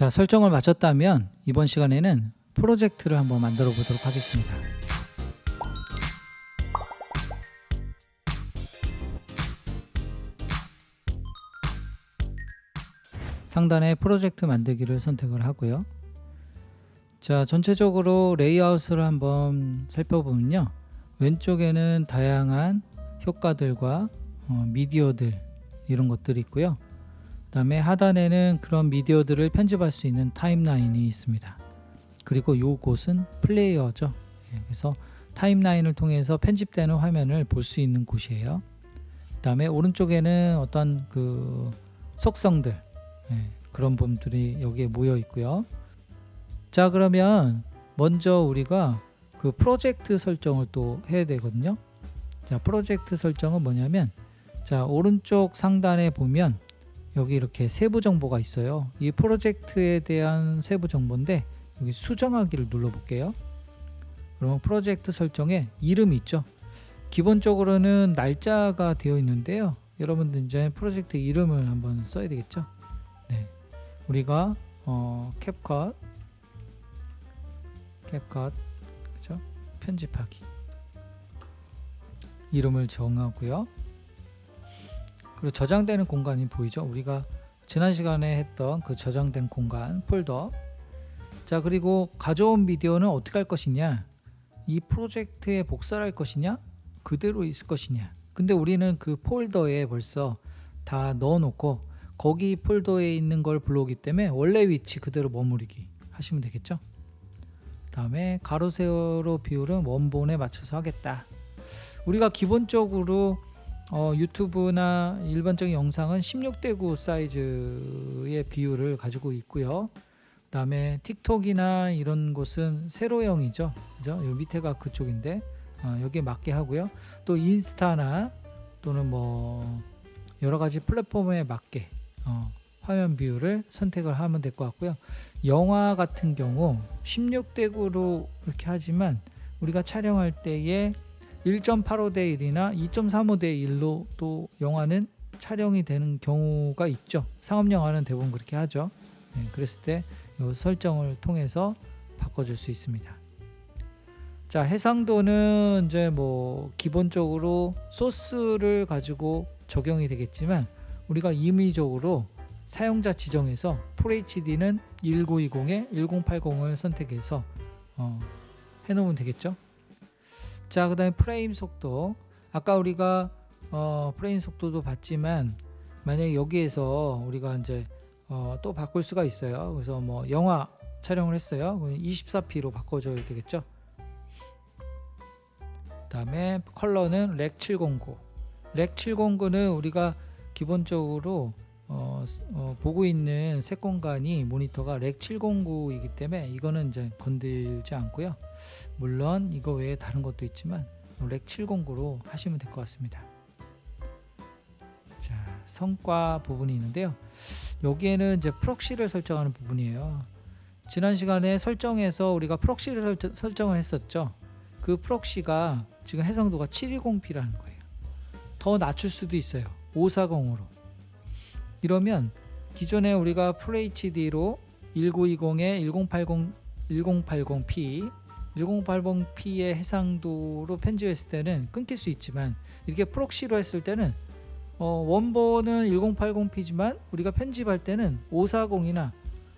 자, 설정을 마쳤다면 이번 시간에는 프로젝트를 한번 만들어 보도록 하겠습니다. 상단에 프로젝트 만들기를 선택을 하고요. 자, 전체적으로 레이아웃을 한번 살펴보면요. 왼쪽에는 다양한 효과들과 어, 미디어들 이런 것들이 있고요. 그 다음에 하단에는 그런 미디어들을 편집할 수 있는 타임라인이 있습니다. 그리고 요곳은 플레이어죠. 예, 그래서 타임라인을 통해서 편집되는 화면을 볼 수 있는 곳이에요. 그 다음에 오른쪽에는 어떤 그 속성들 예, 그런 부분들이 여기에 모여 있고요. 자 그러면 먼저 우리가 그 프로젝트 설정을 또 해야 되거든요. 자 프로젝트 설정은 뭐냐면 자 오른쪽 상단에 보면 여기 이렇게 세부 정보가 있어요. 이 프로젝트에 대한 세부 정보인데 여기 수정하기를 눌러 볼게요. 그러면 프로젝트 설정에 이름이 있죠. 기본적으로는 날짜가 되어 있는데요. 여러분들 이제 프로젝트 이름을 한번 써야 되겠죠. 네. 우리가 어, 캡컷 캡컷 그죠? 편집하기 이름을 정하고요. 그리고 저장되는 공간이 보이죠? 우리가 지난 시간에 했던 그 저장된 공간 폴더. 자, 그리고 가져온 비디오는 어떻게 할 것이냐? 이 프로젝트에 복사를 할 것이냐? 그대로 있을 것이냐? 근데 우리는 그 폴더에 벌써 다 넣어 놓고 거기 폴더에 있는 걸 불러오기 때문에 원래 위치 그대로 머무르기 하시면 되겠죠? 다음에 가로 세로 비율은 원본에 맞춰서 하겠다. 우리가 기본적으로 어, 유튜브나 일반적인 영상은 16대 9 사이즈의 비율을 가지고 있고요. 그다음에 틱톡이나 이런 곳은 세로형이죠. 그죠? 요 밑에가 그쪽인데 어, 여기에 맞게 하고요. 또 인스타나 또는 뭐 여러 가지 플랫폼에 맞게 어, 화면 비율을 선택을 하면 될 것 같고요. 영화 같은 경우 16대 9로 이렇게 하지만 우리가 촬영할 때에 1.85 대 1이나 2.35 대 1로 또 영화는 촬영이 되는 경우가 있죠. 상업 영화는 대부분 그렇게 하죠. 네, 그랬을 때 이 설정을 통해서 바꿔줄 수 있습니다. 자 해상도는 이제 뭐 기본적으로 소스를 가지고 적용이 되겠지만 우리가 임의적으로 사용자 지정에서 FHD는 1920에 1080을 선택해서 어, 해놓으면 되겠죠. 자, 그다음에 프레임 속도. 아까 우리가 어, 프레임 속도도 봤지만 만약에 여기에서 우리가 이제 어, 또 바꿀 수가 있어요. 그래서 뭐 영화 촬영을 했어요. 24p로 바꿔줘야 되겠죠. 그다음에 컬러는 렉 709. 렉 709는 우리가 기본적으로 어, 어, 보고 있는 색 공간이 모니터가 렉 709이기 때문에 이거는 이제 건들지 않고요. 물론 이거 외에 다른 것도 있지만 렉 709로 하시면 될 것 같습니다. 자, 성과 부분이 있는데요. 여기에는 이제 프록시를 설정하는 부분이에요. 지난 시간에 설정에서 우리가 프록시를 설정, 설정을 했었죠. 그 프록시가 지금 해상도가 720p라는 거예요. 더 낮출 수도 있어요. 540으로. 이러면 기존에 우리가 FHD로 1920에 1080 1080p 1080p의 해상도로 편집했을 때는 끊길 수 있지만 이렇게 프록시로 했을 때는 어, 원본은 1080p지만 우리가 편집할 때는 540이나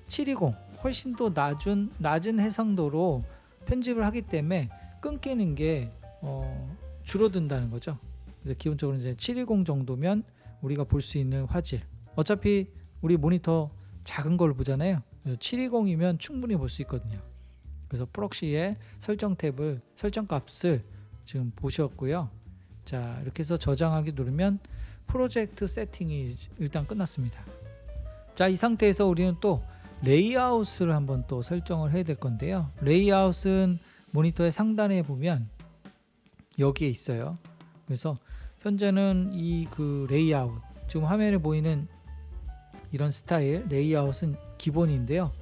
720 훨씬 더 낮은 낮은 해상도로 편집을 하기 때문에 끊기는 게 어, 줄어든다는 거죠. 그래서 기본적으로 이제 720 정도면 우리가 볼 수 있는 화질. 어차피 우리 모니터 작은 걸 보잖아요. 720이면 충분히 볼 수 있거든요. 그래서 프록시의 설정 탭을 설정 값을 지금 보셨고요. 자 이렇게 해서 저장하기 누르면 프로젝트 세팅이 일단 끝났습니다. 자 이 상태에서 우리는 또 레이아웃을 한번 또 설정을 해야 될 건데요. 레이아웃은 모니터의 상단에 보면 여기에 있어요. 그래서 현재는 이 그 레이아웃 지금 화면에 보이는 이런 스타일 레이아웃은 기본인데요.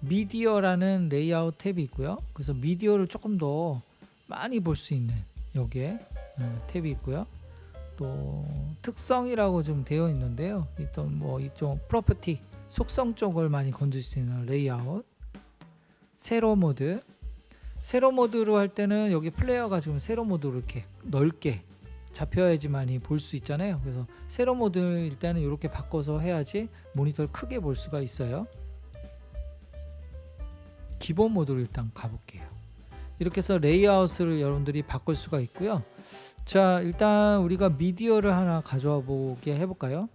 미디어라는 레이아웃 탭이 있고요. 그래서 미디어를 조금 더 많이 볼 수 있는 여기에 음, 탭이 있고요. 또 특성이라고 좀 되어 있는데요. 일단 뭐 이쪽 프로퍼티 속성 쪽을 많이 건들 수 있는 레이아웃 세로 모드 세로 모드로 할 때는 여기 플레이어가 지금 세로 모드로 이렇게 넓게 잡혀야지만이 볼 수 있잖아요. 그래서 세로 모드일 때는 이렇게 바꿔서 해야지 모니터를 크게 볼 수가 있어요. 기본 모드로 일단 가볼게요. 이렇게 해서 레이아웃을 여러분들이 바꿀 수가 있고요. 자, 일단 우리가 미디어를 하나 가져와 보게 해볼까요?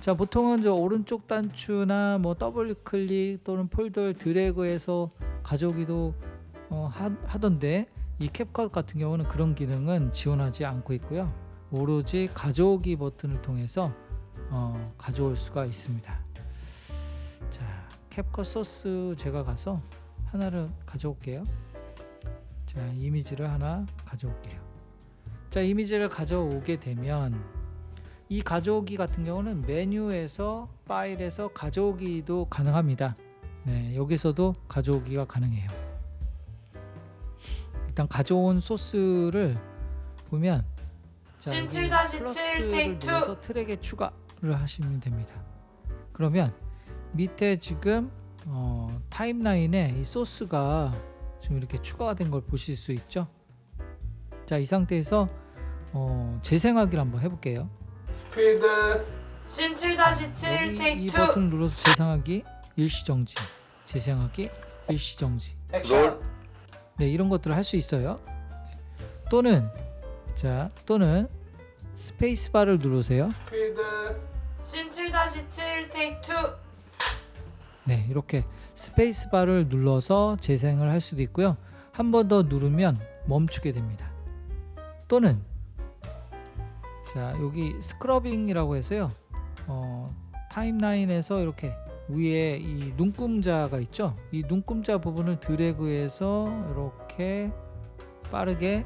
자, 보통은 저 오른쪽 단추나 뭐 더블 클릭 또는 폴더를 드래그해서 가져오기도 어, 하, 하던데 이 캡컷 같은 경우는 그런 기능은 지원하지 않고 있고요. 오로지 가져오기 버튼을 통해서 어, 가져올 수가 있습니다. 자, 캡컷 소스 제가 가서 하나를 가져올게요. 자, 이미지를 하나 가져올게요. 자, 이미지를 가져오게 되면 이 가져오기 같은 경우는 메뉴에서 파일에서 가져오기도 가능합니다. 네, 여기서도 가져오기가 가능해요. 일단 가져온 소스를 보면 신 7-7 플러스를 테이크 눌러서 트랙에 추가를 하시면 됩니다. 그러면 밑에 지금 어, 타임라인에 이 소스가 지금 이렇게 추가가 된 걸 보실 수 있죠. 자, 이 상태에서 어, 재생하기를 한번 해볼게요. 스피드 신 7-7 여기 이 테이크 버튼을 눌러서 재생하기 일시 정지, 재생하기 일시 정지. 액션 네, 이런 것들을 할 수 있어요. 네. 또는 자, 또는 스페이스 바를 누르세요. 스피드 신 7-7 테이크 네, 이렇게 스페이스 바를 눌러서 재생을 할 수도 있고요. 한 번 더 누르면 멈추게 됩니다. 또는 자, 여기 스크러빙이라고 해서요. 어, 타임라인에서 이렇게 위에 이 눈금자가 있죠. 이 눈금자 부분을 드래그해서 이렇게 빠르게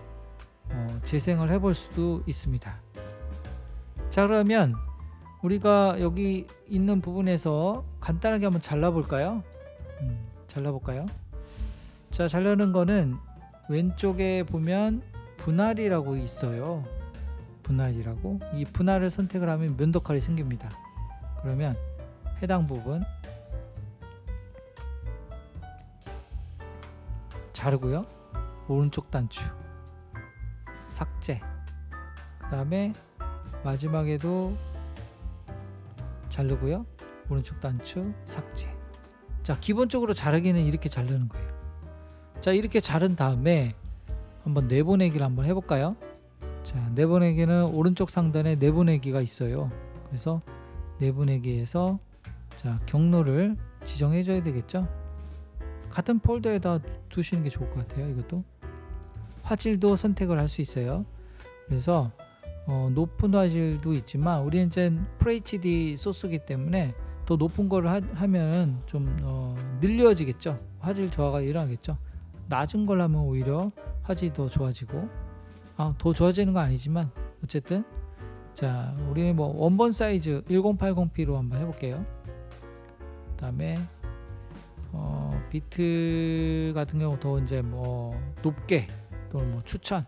어, 재생을 해볼 수도 있습니다. 자, 그러면 우리가 여기 있는 부분에서 간단하게 한번 잘라볼까요? 음, 잘라볼까요? 자, 잘라는 거는 왼쪽에 보면 분할이라고 있어요. 분할이라고 이 분할을 선택을 하면 면도칼이 생깁니다. 그러면 해당 부분 자르고요. 오른쪽 단추 삭제. 그 다음에 마지막에도 자르고요. 오른쪽 단추 삭제. 자, 기본적으로 자르기는 이렇게 자르는 거예요. 자, 이렇게 자른 다음에 한번 내보내기를 한번 해볼까요? 자, 내보내기는 오른쪽 상단에 내보내기가 있어요. 그래서 내보내기에서 자 경로를 지정해 줘야 되겠죠. 같은 폴더에다 두시는 게 좋을 것 같아요. 이것도 화질도 선택을 할 수 있어요. 그래서 어, 높은 화질도 있지만 우리는 이제 FHD 소스기 때문에 더 높은 거를 하, 면좀 어, 늘려지겠죠. 화질 저하가 일어나겠죠. 낮은 걸 하면 오히려 화질이 더 좋아지고 아, 더 좋아지는 건 아니지만 어쨌든 자 우리 뭐 원본 사이즈 1080p로 한번 해볼게요. 그다음에 어, 비트 같은 경우 더 이제 뭐 높게 또는 뭐 추천.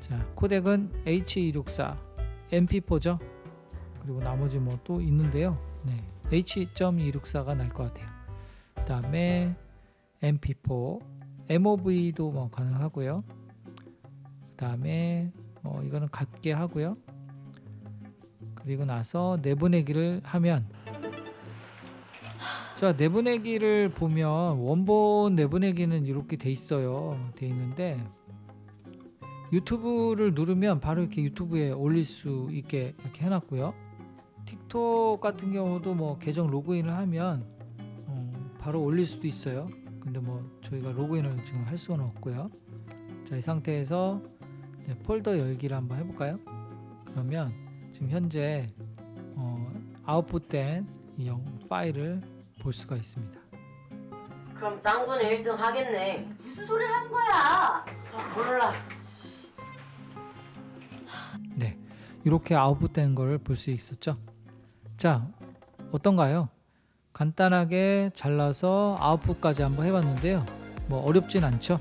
자 코덱은 H264 MP4죠? 그리고 나머지 뭐 또 있는데요. 네 H.264가 날 것 같아요. 그 다음에 MP4 MOV도 뭐 가능하고요. 그 다음에 뭐 이거는 같게 하고요. 그리고 나서 내보내기를 하면 자 내보내기를 보면 원본 내보내기는 이렇게 돼 있어요. 돼 있는데 유튜브를 누르면 바로 이렇게 유튜브에 올릴 수 있게 이렇게 해놨고요. 틱톡 같은 경우도 뭐 계정 로그인을 하면 어, 바로 올릴 수도 있어요. 근데 뭐 저희가 로그인을 지금 할 수는 없고요. 자 이 상태에서 폴더 열기를 한번 해볼까요? 그러면 지금 현재 어, 아웃풋된 이 영- 파일을 볼 수가 있습니다 그럼 짱구는 1등 하겠네 무슨 소리를 하는 거야? 아, 몰라 네, 이렇게 아웃풋된 걸 볼 수 있었죠. 자, 어떤가요? 간단하게 잘라서 아웃풋까지 한번 해봤는데요. 뭐 어렵진 않죠.